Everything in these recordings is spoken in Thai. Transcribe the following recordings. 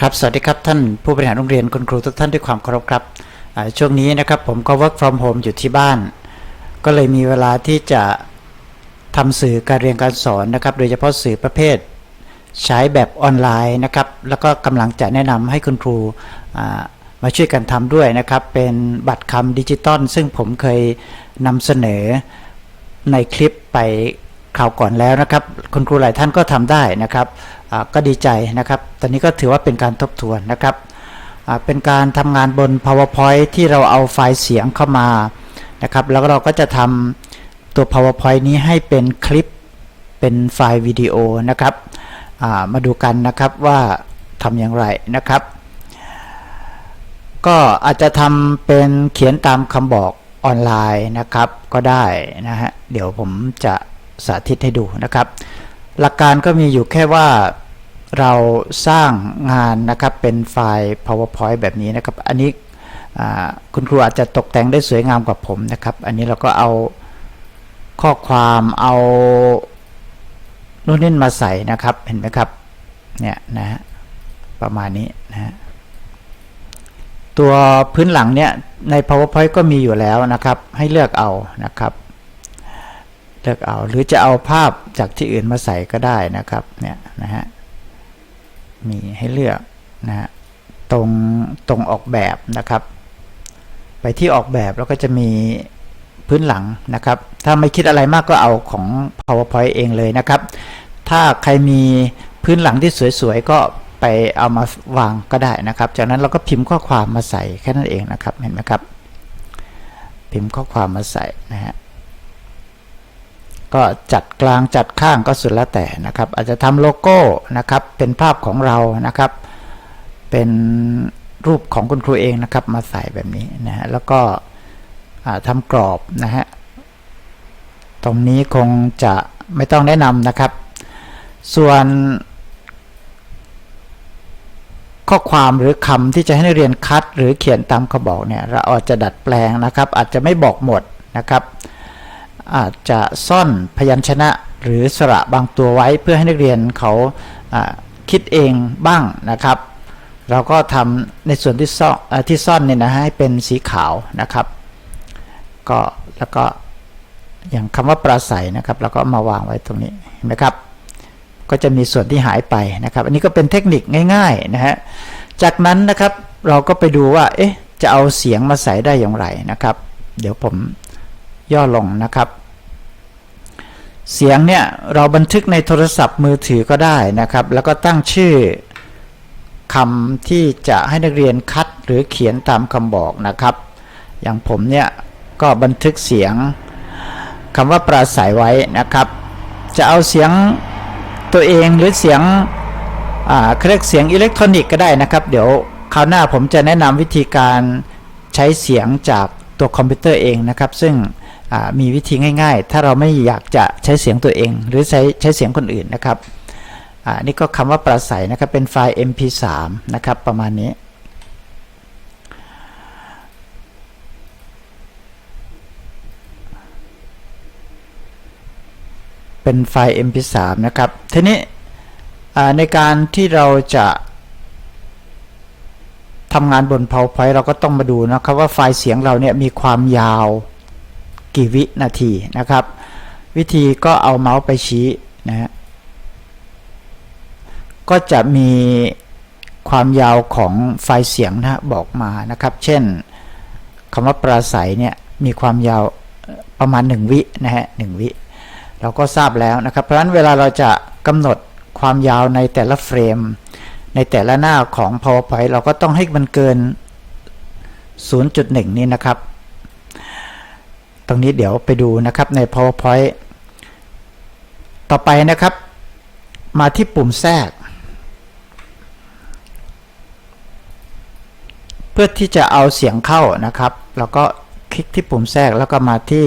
ครับ สวัสดีครับท่านผู้บริหารโรงเรียนคุณครูทุกท่านด้วยความเคารพครับ ช่วงนี้นะครับผมก็ work from home อยู่ที่บ้าน ก็เลยมีเวลาที่จะทำสื่อการเรียนการสอนนะครับ โดยเฉพาะสื่อประเภท ใช้แบบออนไลน์นะครับ แล้วก็กำลังจะแนะนำให้คุณครูมาช่วยกันทำด้วยนะครับ เป็นบัตรคำดิจิตอลซึ่งผมเคยนำเสนอในคลิปไป คราวก่อนแล้วนะครับ คุณครูหลายท่านก็ทำได้นะครับก็ดีใจนะครับ ตอนนี้ก็ถือว่าเป็นการทบทวนนะครับเป็นการทำงานบน powerpoint ที่เราเอาไฟล์เสียงเข้ามานะครับ แล้วเราก็จะทำตัว powerpoint นี้ให้เป็นคลิปเป็นไฟล์วิดีโอนะครับมาดูกันนะครับว่าทำอย่างไรนะครับ ก็อาจจะทำเป็นเขียนตามคำบอกออนไลน์นะครับ ก็ได้นะฮะเดี๋ยวผมจะ สาธิตให้ดูนะครับ หลักการก็มีอยู่แค่ว่าเราสร้างงานนะครับเป็นไฟล์ powerpoint แบบนี้นะครับ อันนี้คุณครูอาจจะตกแต่งได้สวยงามกว่าผมนะครับ อันนี้เราก็เอาข้อความเอานู่นนี่มาใส่นะครับเห็นไหมครับเนี่ยนะฮะประมาณนี้นะฮะตัวพื้นหลังเนี่ยใน powerpoint ก็มีอยู่แล้วนะครับ ให้เลือกเอานะครับ เลือกเอาหรือจะเอาภาพจากที่อื่นมาใส่ก็ได้นะครับเนี่ยนะฮะมีให้เลือกนะฮะตรงตรงออกแบบนะครับ ไปที่ออกแบบแล้วก็จะมีพื้นหลังนะครับ ถ้าไม่คิดอะไรมากก็เอาของ powerpoint เองเลยนะครับ ถ้าใครมีพื้นหลังที่สวยๆก็ไปเอามาวางก็ได้นะครับ จากนั้นเราก็พิมพ์ข้อความมาใส่แค่นั้นเองนะครับเห็นไหมครับ พิมพ์ข้อความมาใส่นะฮะ ก็จัดกลางจัดข้างก็สุดแล้วแต่นะครับ อาจจะทำโลโก้นะครับเป็นภาพของเรานะครับ เป็นรูปของคุณครูเองนะครับ มาใส่แบบนี้นะฮะแล้วก็ทำกรอบนะฮะตรงนี้คงจะไม่ต้องแนะนำนะครับ ส่วนข้อความหรือคำที่จะให้นักเรียนคัดหรือเขียนตามเขาบอกเนี่ยเราอาจจะดัดแปลงนะครับ อาจจะไม่บอกหมดนะครับ อาจจะซ่อนพยัญชนะหรือสระบางตัวไว้เพื่อให้นักเรียนเขาคิดเองบ้างนะครับ เราก็ทำในส่วนที่ซ่อนที่ซ่อนเนี่ยนะให้เป็นสีขาวนะครับก็แล้วก็อย่างคำว่าปราศัยนะครับเราก็มาวางไว้ตรงนี้เห็นไหมครับ ก็จะมีส่วนที่หายไปนะครับ อันนี้ก็เป็นเทคนิคง่ายๆนะฮะจากนั้นนะครับเราก็ไปดูว่าเอ๊ะจะเอาเสียงมาใส่ได้อย่างไรนะครับ เดี๋ยวผม ย่อลงนะครับ เสียงเนี่ยเราบันทึกในโทรศัพท์มือถือก็ได้นะครับ แล้วก็ตั้งชื่อคำที่จะให้นักเรียนคัดหรือเขียนตามคำบอกนะครับ อย่างผมเนี่ยก็บันทึกเสียงคำว่าปราศัยไว้นะครับ จะเอาเสียงตัวเองหรือเสียงเขาเรียกเสียงอิเล็กทรอนิกส์ก็ได้นะครับ เดี๋ยวคราวหน้าผมจะแนะนำวิธีการใช้เสียงจากตัวคอมพิวเตอร์เองนะครับ ซึ่ง มีวิธีง่ายๆ ถ้าเราไม่อยากจะใช้เสียงตัวเอง หรือใช้ใช้เสียงคนอื่นนะครับอ่านี่ก็คำว่าประสัยนะครับ เป็นไฟล์ mp3 นะครับ ประมาณนี้ เป็นไฟล์ mp3 นะครับ ทีนี้ในการที่เราจะทำงานบน PowerPoint เราก็ต้องมาดูนะครับว่าไฟล์เสียงเราเนี่ยมีความยาว กี่วินาทีนะครับ วิธีก็เอาเมาส์ไปชี้นะฮะก็จะมีความยาวของไฟล์เสียงนะฮะบอกมานะครับ เช่นคำว่าปราศัยเนี่ยมีความยาวประมาณ 1 วินะฮะหวิ เราก็ทราบแล้วนะครับ เพราะฉะนั้นเวลาเราจะกำหนดความยาวในแต่ละเฟรม ในแต่ละหน้าของ PowerPoint เราก็ต้องให้มันเกิน 0.1 นี่นะครับ ตรงนี้เดี๋ยวไปดูนะครับใน PowerPoint ต่อไปนะครับ มาที่ปุ่มแทรก เพื่อที่จะเอาเสียงเข้านะครับเราก็คลิกที่ปุ่มแทรกแล้วก็มาที่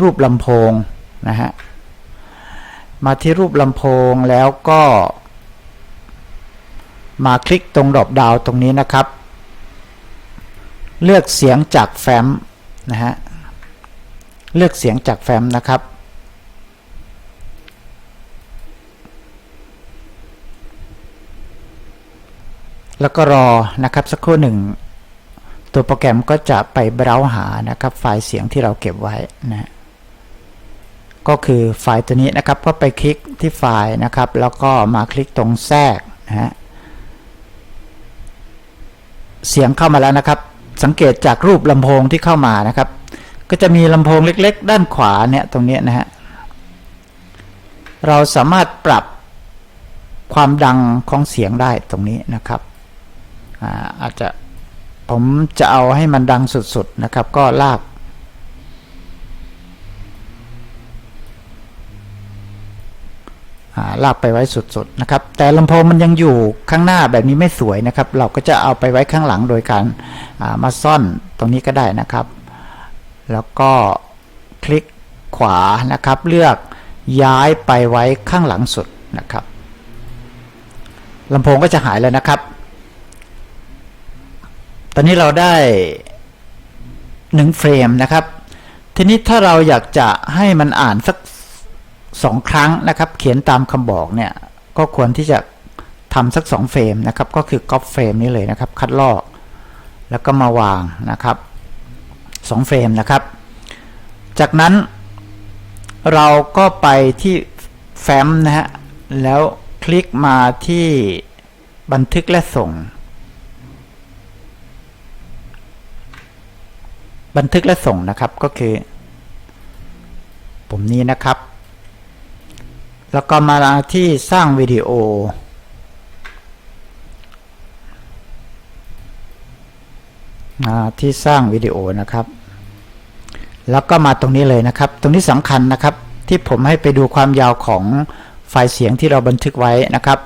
รูปลำโพงนะฮะมาที่รูปลำโพงแล้วก็ มาคลิกตรงดรอปดาวตรงนี้นะครับ เลือกเสียงจากแฟ้มนะฮะ เลือกเสียงจากแฟ้มนะครับ แล้วก็รอนะครับสักครู่หนึ่ง ตัวโปรแกรมก็จะไปเบราว์หานะครับไฟล์เสียงที่เราเก็บไว้นะก็คือไฟล์ตัวนี้นะครับก็ไปคลิกที่ไฟล์นะครับ แล้วก็มาคลิกตรงแทรกนะฮะเสียงเข้ามาแล้วนะครับ สังเกตจากรูปลำโพงที่เข้ามานะครับ ก็จะมีลำโพงเล็ก ๆ ด้านขวาเนี่ยตรงนี้นะฮะ เราสามารถปรับความดังของเสียงได้ตรงนี้นะครับอาอาจจะผมจะเอาให้มันดังสุดๆนะครับ ก็ลากาลากไปไว้สุดๆนะครับ แต่ลำโพงมันยังอยู่ข้างหน้าแบบนี้ไม่สวยนะครับ เราก็จะเอาไปไว้ข้างหลังโดยการามาซ่อนตรงนี้ก็ได้นะครับ แล้วก็คลิกขวานะครับ เลือกย้ายไปไว้ข้างหลังสุดนะครับลำโพงก็จะหายแล้วนะครับ ตอนนี้เราได้หนึ่งเฟรมนะครับ ทีนี้ถ้าเราอยากจะให้มันอ่านสักสองครั้งนะครับ เขียนตามคำบอกเนี่ย ก็ควรที่จะทำสักสองเฟรมนะครับ ก็คือก๊อปเฟรมนี้เลยนะครับ คัดลอก แล้วก็มาวางนะครับ สองเฟรมนะครับ จากนั้นเราก็ไปที่แฟ้มนะฮะ แล้วคลิกมาที่บันทึกและส่ง บันทึกและส่งนะครับก็คือ ปุ่มนี้นะครับ แล้วก็มาที่สร้างวิดีโอ ที่สร้างวิดีโอนะครับ แล้วก็มาตรงนี้เลยนะครับ ตรงนี้สำคัญนะครับ ที่ผมให้ไปดูความยาวของไฟล์เสียงที่เราบันทึกไว้นะครับ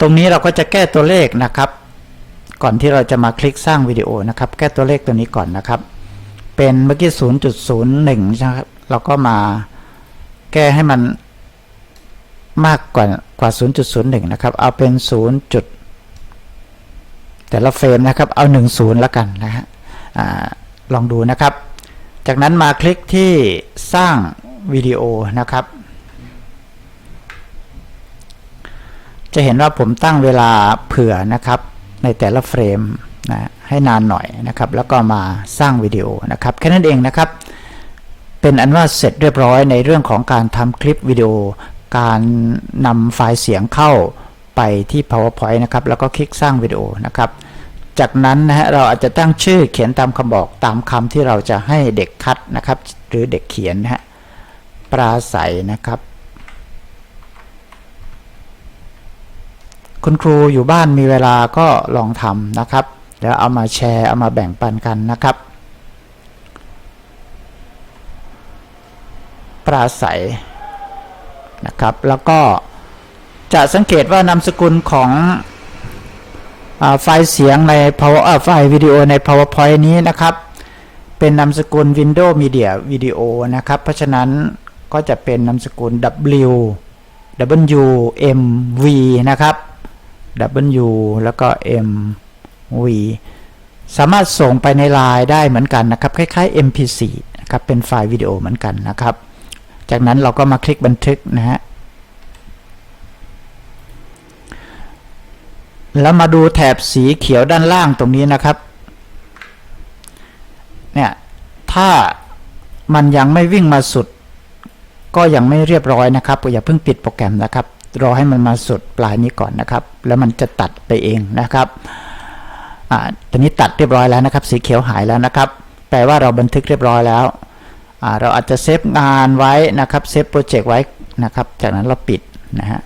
ตรงนี้เราก็จะแก้ตัวเลขนะครับ ก่อนที่เราจะมาคลิกสร้างวิดีโอนะครับ แก้ตัวเลขตัวนี้ก่อนนะครับ เป็นเมื่อกี้ 0.01นะครับ เราก็มาแก้ให้มันมากกว่ากว่า 0.01 นะครับ เอาเป็น 0. แต่ละเฟรมนะครับ เอา 10 แล้วกันนะฮะลองดูนะครับ จากนั้นมาคลิกที่สร้างวิดีโอนะครับ จะเห็นว่าผมตั้งเวลาเผื่อนะครับ ในแต่ละเฟรมนะให้นานหน่อยนะครับ แล้วก็มาสร้างวิดีโอนะครับแค่นั้นเองนะครับ เป็นอันว่าเสร็จเรียบร้อยในเรื่องของการทำคลิปวิดีโอ การนำไฟล์เสียงเข้าไปที่ PowerPoint นะครับ แล้วก็คลิกสร้างวิดีโอนะครับ จากนั้นนะฮะเราอาจจะตั้งชื่อเขียนตามคำบอกตามคำที่เราจะให้เด็กคัดนะครับ หรือเด็กเขียนนะฮะปราศัยนะครับ คุณครูอยู่บ้านมีเวลาก็ลองทำนะครับแล้วเอามาแชร์เอามาแบ่งปันกันนะครับ ปราศัยนะครับแล้วก็จะสังเกตว่านามสกุลของ ไฟล์เสียงใน power ไฟล์วิดีโอใน powerpoint นี้นะครับ เป็นนามสกุล Windows Media Video นะครับ เพราะฉะนั้นก็จะเป็นนามสกุล W W M V นะครับ W แล้วก็ M V สามารถส่งไปในไลน์ได้เหมือนกันนะครับ คล้ายๆ MP4 นะครับ เป็นไฟล์วิดีโอเหมือนกันนะครับ จากนั้นเราก็มาคลิกบันทึกนะฮะ แล้วมาดูแถบสีเขียวด้านล่างตรงนี้นะครับ เนี่ย ถ้ามันยังไม่วิ่งมาสุด ก็ยังไม่เรียบร้อยนะครับอย่าเพิ่งปิดโปรแกรมนะครับ รอให้มันมาสุดปลายนี้ก่อนนะครับ แล้วมันจะตัดไปเองนะครับอ่าตอนนี้ตัดเรียบร้อยแล้วนะครับ สีเขียวหายแล้วนะครับ แปลว่าเราบันทึกเรียบร้อยแล้วอ่าเราอาจจะเซฟงานไว้นะครับ เซฟโปรเจกต์ไว้นะครับ จากนั้นเราปิดนะฮะ